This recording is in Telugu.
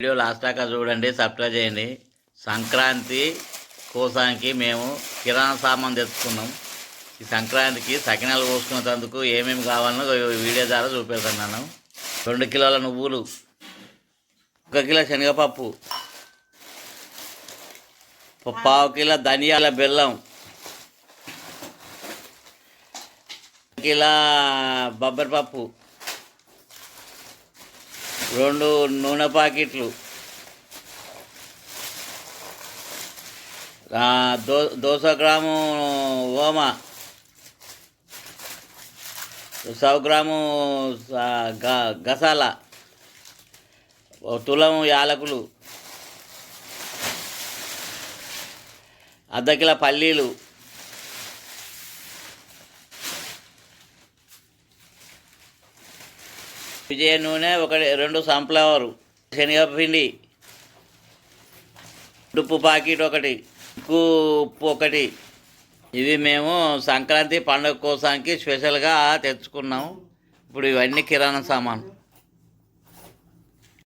వీడియో లాస్ట్ దాకా చూడండి సబ్స్క్రైబ్ చేయండి. సంక్రాంతి కోసానికి మేము కిరాణా సామాన్ తెచ్చుకున్నాం. ఈ సంక్రాంతికి సకినాలు పోసుకున్నందుకు ఏమేమి కావాలనో వీడియో ద్వారా చూపెడుతున్నాను రెండు కిలోల నువ్వులు ఒక కిలో శనగపప్పు పావు కిలో ధనియాల బెల్లం ఒక కిలో బొబ్బరి పప్పు రెండు నూనె ప్యాకెట్లు దో దోస గ్రాము ఓమ. సౌ గ్రాము గ- గసాల. తులము యాలకులు. అర్ధ కిలో పల్లీలు. విజయ నూనె ఒకటి రెండు సన్ఫ్లవర్ శనగపిండి ఉప్పు ప్యాకెట్ ఒకటి ఉప్పు ఉప్పు ఒకటి. ఇవి మేము సంక్రాంతి పండుగ కోసానికి స్పెషల్గా తెచ్చుకున్నాము ఇప్పుడు ఇవన్నీ కిరాణా సామాను